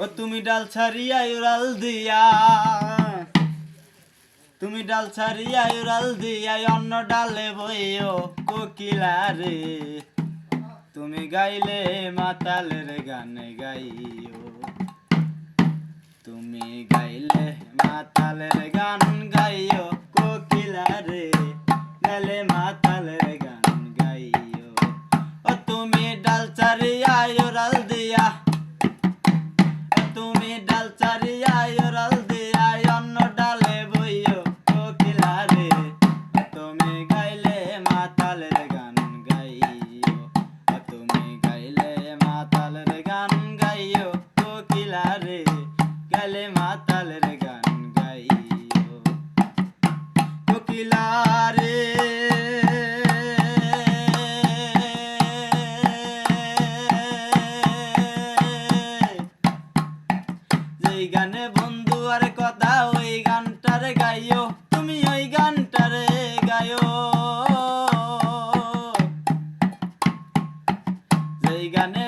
ও তুমি ডাল ছাড়িয়া উড়াল দিয়া। তুমি ডাল ছাড়িয়া উড়াল দিয়া অন্য ডালে বইও কোকিলা রে। তুমি গাইলে মাতালের গানে গাইও। তুমি গাইলে মাতালের গান গাইও কোকিলা রে। গাইলে মাতালের গাইলে মাতালের গান গাইও। কোকিলা যেই গানে বন্ধু আর কথা, ওই গানটারে গাইও। তুমি ওই গানটারে গাইও। যেই গানে